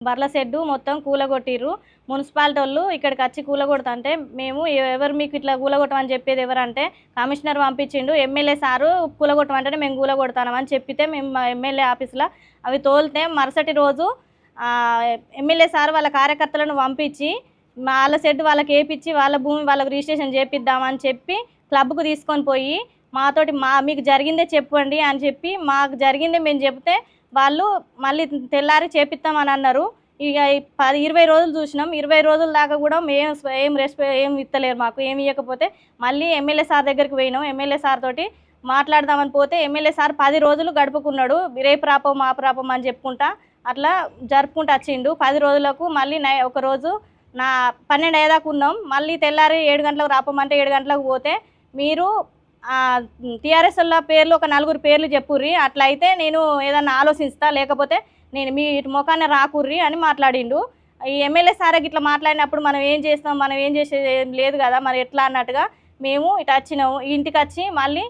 Barla shed మొత్తం కూలగొట్టిర్రు. Municipality వాళ్ళు ఇక్కడికి వచ్చి కూలగొడతంటే మేము ఎవరు మీకు ఇట్లా కూలగొట్టమని చెప్పేది ఎవరంటే కమిషనర్ పంపించిండు ఎమ్మెల్యే సారు కూలగొట్టమంటే మేము కూలగొడతామని చెప్పితే మేము మా ఎమ్మెల్యే ఆఫీస్లో అవి తోలితే మరుసటి రోజు ఎమ్మెల్యే సార్ వాళ్ళ కార్యకర్తలను పంపించి వాళ్ళ షెడ్ వాళ్ళకి వేపించి వాళ్ళ భూమి వాళ్ళకి రిజిస్ట్రేషన్ చేపిద్దామని చెప్పి క్లబ్కు తీసుకొని పోయి మాతోటి మా మీకు జరిగిందే చెప్పండి అని చెప్పి మాకు జరిగిందే మేము చెప్తే వాళ్ళు మళ్ళీ తెల్లారి చేపిస్తామని అన్నారు. ఇక పది ఇరవై రోజులు చూసినాం. ఇరవై రోజుల దాకా కూడా మేము ఏం రెస్పె ఏం ఇస్తలేరు మాకు ఏమి ఇవ్వకపోతే మళ్ళీ ఎమ్మెల్యే సార్ దగ్గరికి పోయినాం. ఎమ్మెల్యే సార్ తోటి మాట్లాడదామని పోతే ఎమ్మెల్యే సార్ పది రోజులు గడుపుకున్నాడు. రేపు రాపం మాపు ప్రాపం అని చెప్పుకుంటా అట్లా జరుపుకుంటూ వచ్చిండు. పది రోజులకు మళ్ళీ నై ఒక రోజు నా పన్నెండు అయ్యేదాకా ఉన్నాం. మళ్ళీ తెల్లారి ఏడు గంటలకు రాపమంటే ఏడు గంటలకు పోతే మీరు టీఆర్ఎస్ల పేర్లు ఒక నలుగురు పేర్లు చెప్పుర్రి. అట్లా అయితే నేను ఏదన్నా ఆలోచిస్తా లేకపోతే నేను మీ ఇటు ముఖాన్ని రాకుర్రి అని మాట్లాడిండు. ఈ ఎమ్మెల్యే సారకి ఇట్లా మాట్లాడినప్పుడు మనం ఏం చేస్తాం మనం ఏం చేసేది ఏం లేదు కదా మరి ఎట్లా అన్నట్టుగా మేము ఇటు వచ్చినాము. ఇంటికి వచ్చి మళ్ళీ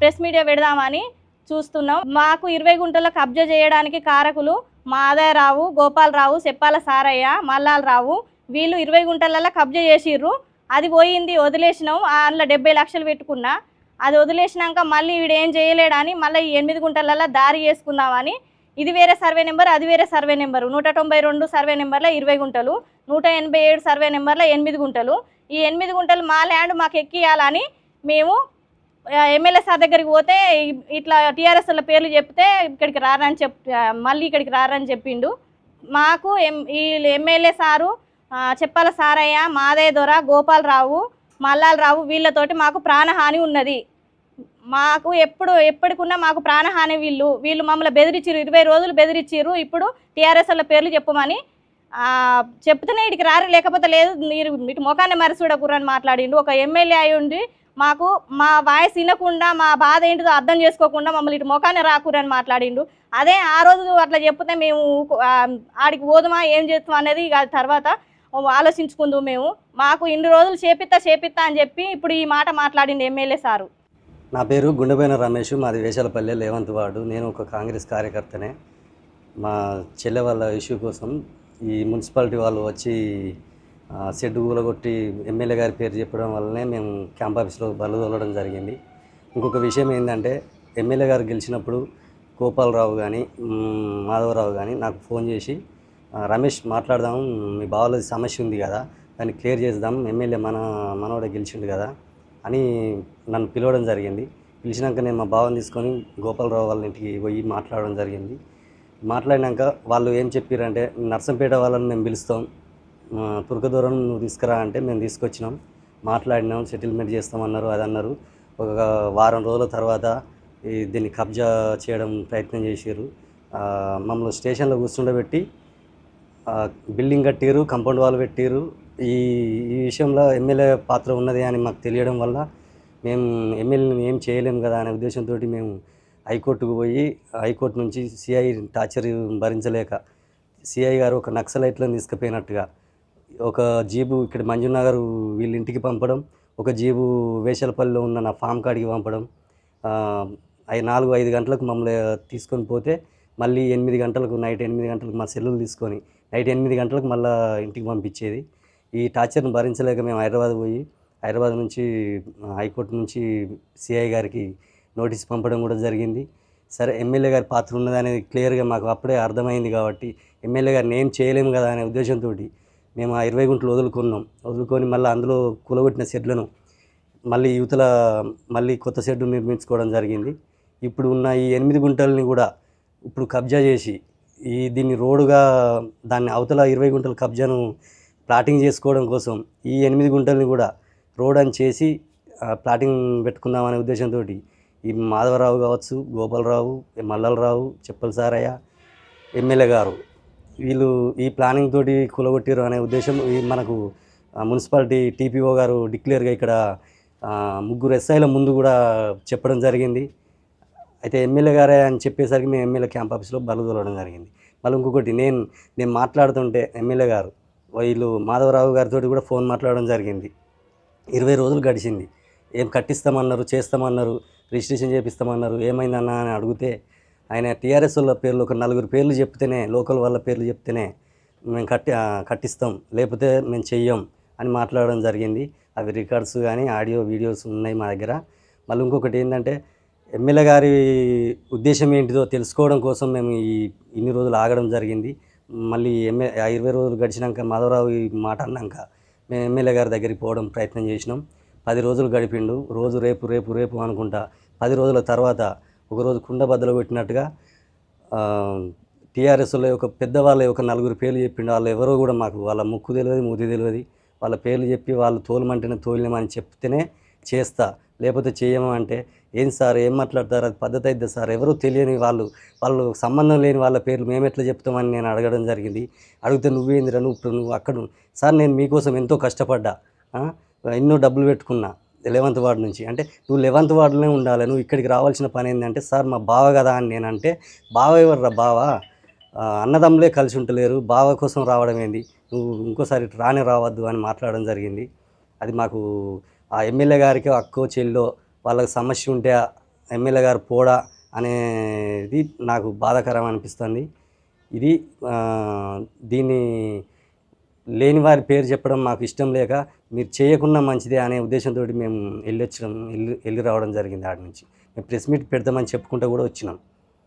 ప్రెస్ మీడియా పెడదామని చూస్తున్నాం. మాకు ఇరవై గుంటల కబ్జా చేయడానికి కారకులు మాదయరావు గోపాలరావు చెప్పాల సారయ్య మల్లాలరావు వీళ్ళు ఇరవై గుంటలలో కబ్జా చేసిర్రు. అది పోయింది వదిలేసినాం. అందులో డెబ్బై లక్షలు పెట్టుకున్నా. అది వదిలేసినాక మళ్ళీ వీడు ఏం చేయలేడని మళ్ళీ ఈ ఎనిమిది గుంటలల్లో దారి చేసుకుందామని ఇది వేరే సర్వే నెంబర్ అది వేరే సర్వే నెంబరు. నూట తొంభై రెండు సర్వే నెంబర్లో ఇరవై గుంటలు నూట ఎనభై ఏడు సర్వే నెంబర్లో ఎనిమిది గుంటలు. ఈ ఎనిమిది గుంటలు మా ల్యాండ్ మాకు ఎక్కియాలని మేము ఎమ్మెల్యే సార్ దగ్గరికి పోతే ఇట్లా టీఆర్ఎస్ల పేర్లు చెప్తే ఇక్కడికి రారని చెప్ మళ్ళీ ఇక్కడికి రారని చెప్పిండు. మాకు ఎం ఈ ఎమ్మెల్యే సారు చెప్పాల సారయ్య మాదయ్య దొర గోపాలరావు మల్లాలరావు వీళ్ళతోటి మాకు ప్రాణహాని ఉన్నది. మాకు ఎప్పుడు ఎప్పటికున్నా మాకు ప్రాణహాని వీళ్ళు. వీళ్ళు మమ్మల్ని బెదిరించారు ఇరవై రోజులు బెదిరించారు ఇప్పుడు టీఆర్ఎస్ఎల్ పేర్లు చెప్పమని చెప్తేనే ఇటుకి రారు. లేకపోతే లేదు మీరు ఇటు ముఖాన్ని మరచూడకూరని మాట్లాడిండు. ఒక ఎమ్మెల్యే అయి ఉండి మాకు మా వాయిస్ వినకుండా మా బాధ ఏంటిదో అర్థం చేసుకోకుండా మమ్మల్ని ఇటు ముఖాన్ని రాకూరని మాట్లాడిండు. అదే ఆ రోజు అట్లా చెప్తే మేము ఆడికి పోదుమా ఏం చేస్తాం అనేది తర్వాత ఆలోచించుకుందాం మేము. మాకు ఇన్ని రోజులు చేపిస్తా చేపిస్తా అని చెప్పి ఇప్పుడు ఈ మాట మాట్లాడింది ఎమ్మెల్యే సారు. నా పేరు గుండెపోయిన రమేష్ మాది వేషాలపల్లె లేవంత్ వార్డు. నేను ఒక కాంగ్రెస్ కార్యకర్తనే. మా చెల్లె వాళ్ళ ఇష్యూ కోసం ఈ మున్సిపాలిటీ వాళ్ళు వచ్చి షెడ్ కూలగొట్టి ఎమ్మెల్యే గారి పేరు చెప్పడం వల్లనే మేము క్యాంప్ ఆఫీస్లో బలు తోలడం జరిగింది. ఇంకొక విషయం ఏంటంటే ఎమ్మెల్యే గారు గెలిచినప్పుడు గోపాలరావు కానీ మాధవరావు కానీ నాకు ఫోన్ చేసి రమేష్ మాట్లాడదాం మీ బావలో సమస్య ఉంది కదా దాన్ని క్లియర్ చేద్దాం. ఎమ్మెల్యే మన మనోడే గెలిచిండు కదా అని నన్ను పిలవడం జరిగింది. పిలిచినాక నేను మా బావని తీసుకొని గోపాలరావు వాళ్ళ ఇంటికి పోయి మాట్లాడడం జరిగింది. మాట్లాడినాక వాళ్ళు ఏం చెప్పారంటే నర్సంపేట వాళ్ళని మేము పిలుస్తాం. ఆ, తుర్కదూరం నువ్వు తీసుకురా అంటే మేము తీసుకొచ్చినాం. మాట్లాడినాం సెటిల్మెంట్ చేస్తామన్నారు అది అన్నారు ఒక వారం రోజుల తర్వాత ఈ దీన్ని కబ్జా చేయడం ప్రయత్నం చేశారు మమ్మల్ని స్టేషన్లో కూర్చుండబెట్టి బిల్డింగ్ కట్టారు కంపౌండ్ వాల్ పెట్టారు ఈ ఈ విషయంలో ఎమ్మెల్యే పాత్ర ఉన్నది అని మాకు తెలియడం వల్ల మేము ఎమ్మెల్యేని ఏం చేయలేము కదా అనే ఉద్దేశంతో మేము హైకోర్టుకు పోయి హైకోర్టు నుంచి సిఐ టార్చర్ భరించలేక సిఐ గారు ఒక నక్సలైట్లను తీసుకుపోయినట్టుగా ఒక జీబు ఇక్కడ మంజునగర్ వీళ్ళ ఇంటికి పంపడం ఒక జీబు వేషలపల్లిలో ఉన్న నా ఫామ్ కాడికి పంపడం అవి నాలుగు ఐదు గంటలకు మమ్మల్ని తీసుకొని పోతే మళ్ళీ ఎనిమిది గంటలకు నైట్ ఎనిమిది గంటలకు మా సెల్లులు తీసుకొని నైట్ ఎనిమిది గంటలకు మళ్ళీ ఇంటికి పంపించేది. ఈ టార్చర్ని భరించలేక మేము హైదరాబాద్ పోయి హైదరాబాద్ నుంచి హైకోర్టు నుంచి సిఐ గారికి నోటీస్ పంపడం కూడా జరిగింది. సరే ఎమ్మెల్యే గారి పాత్ర ఉన్నదనేది క్లియర్గా మాకు అప్పుడే అర్థమైంది కాబట్టి ఎమ్మెల్యే గారిని ఏం చేయలేము కదా అనే ఉద్దేశంతో మేము ఆ ఇరవై గుంటలు వదులుకున్నాం. వదులుకొని మళ్ళీ అందులో కూలగొట్టిన షెడ్లను మళ్ళీ యువతల మళ్ళీ కొత్త షెడ్ నిర్మించుకోవడం జరిగింది. ఇప్పుడు ఉన్న ఈ ఎనిమిది గుంటల్ని కూడా ఇప్పుడు కబ్జా చేసి ఈ దీన్ని రోడ్డుగా దాన్ని అవతల ఇరవై గుంటల కబ్జాను ప్లాటింగ్ చేసుకోవడం కోసం ఈ ఎనిమిది గుంటల్ని కూడా రోడ్ అని చేసి ప్లాటింగ్ పెట్టుకుందామనే ఉద్దేశంతో ఈ మాధవరావు కావచ్చు గోపాలరావు మల్లలరావు చెప్పల సారయ్య ఎమ్మెల్యే గారు వీళ్ళు ఈ ప్లానింగ్ తోటి కూలగొట్టారు అనే ఉద్దేశం ఈ మనకు మున్సిపాలిటీ టీపీఓ గారు డిక్లేర్గా ఇక్కడ ముగ్గురు ఎస్ఐల ముందు కూడా చెప్పడం జరిగింది. అయితే ఎమ్మెల్యే గారే అని చెప్పేసరికి మేము ఎమ్మెల్యే క్యాంప్ ఆఫీస్లో బలు తోలడం జరిగింది. మళ్ళీ ఇంకొకటి నేను నేను మాట్లాడుతుంటే ఎమ్మెల్యే గారు వీళ్ళు మాధవరావు గారితో కూడా ఫోన్ మాట్లాడడం జరిగింది. ఇరవై రోజులు గడిచింది. ఏం కట్టిస్తామన్నారు చేస్తామన్నారు రిజిస్ట్రేషన్ చేపిస్తామన్నారు ఏమైందన్నా అని అడిగితే ఆయన టీఆర్ఎస్ వాళ్ళ పేర్లు ఒక నలుగురు పేర్లు చెప్తేనే లోకల్ వాళ్ళ పేర్లు చెప్తేనే మేము కట్టి కట్టిస్తాం లేకపోతే మేము చెయ్యం అని మాట్లాడడం జరిగింది. అవి రికార్డ్స్ కానీ ఆడియో వీడియోస్ ఉన్నాయి మా దగ్గర. మళ్ళీ ఇంకొకటి ఏంటంటే ఎమ్మెల్యే గారి ఉద్దేశం ఏంటిదో తెలుసుకోవడం కోసం మేము ఈ ఇన్ని రోజులు ఆగడం జరిగింది. మళ్ళీ ఎంఏ ఆ ఇరవై రోజులు గడిచినాక మాధవరావు ఈ మాట అన్నాక మేము ఎమ్మెల్యే గారి దగ్గరికి పోవడం ప్రయత్నం చేసినాం. పది రోజులు గడిపిండు. రోజు రేపు రేపు రేపు అనుకుంటా పది రోజుల తర్వాత ఒకరోజు కుండ బద్దలు పెట్టినట్టుగా టీఆర్ఎస్లో ఒక పెద్దవాళ్ళ ఒక నలుగురు పేర్లు చెప్పిండు. వాళ్ళు ఎవరో కూడా మాకు వాళ్ళ ముక్కు తెలియదు మూతి తెలియదు. వాళ్ళ పేర్లు చెప్పి వాళ్ళు తోలమంటేనే తోలినామని చెప్తేనే చేస్తా లేకపోతే చేయము అంటే ఏం సార్ ఏం మాట్లాడతారు? అది పద్ధతి అయితే సార్? ఎవరో తెలియని వాళ్ళు వాళ్ళు సంబంధం లేని వాళ్ళ పేర్లు మేము ఎట్లా చెప్తామని నేను అడగడం జరిగింది. అడిగితే నువ్వేందిరా నువ్వు ఇప్పుడు నువ్వు అక్కడ సార్ నేను మీకోసం ఎంతో కష్టపడ్డా. ఎన్నో డబ్బులు పెట్టుకున్నా లెవెంత్ వార్డు నుంచి. అంటే నువ్వు లెవెంత్ వార్డులోనే ఉండాలి. నువ్వు ఇక్కడికి రావాల్సిన పని ఏంటంటే సార్ మా బావ కదా అని నేనంటే బావ ఎవర్రా బావ? అన్నదమ్ములే కలిసి ఉంటలేరు బావ కోసం రావడం ఏంది? నువ్వు ఇంకోసారి ఇటు రానే రావద్దు అని మాట్లాడడం జరిగింది. అది మాకు ఆ ఎమ్మెల్యే గారికి అక్కో చెల్లో వాళ్ళకి సమస్య ఉంటే ఎమ్మెల్యే గారు పోడా అనేది నాకు బాధాకరం అనిపిస్తుంది. ఇది దీన్ని లేని వారి పేరు చెప్పడం మాకు ఇష్టం లేక మీరు చేయకుండా మంచిదే అనే ఉద్దేశంతో మేము వెళ్ళి వచ్చినాం వెళ్ళి వెళ్ళి రావడం జరిగింది ఆడ నుంచి. మేము ప్రెస్ మీట్ పెడతామని చెప్పుకుంటూ కూడా వచ్చినాం.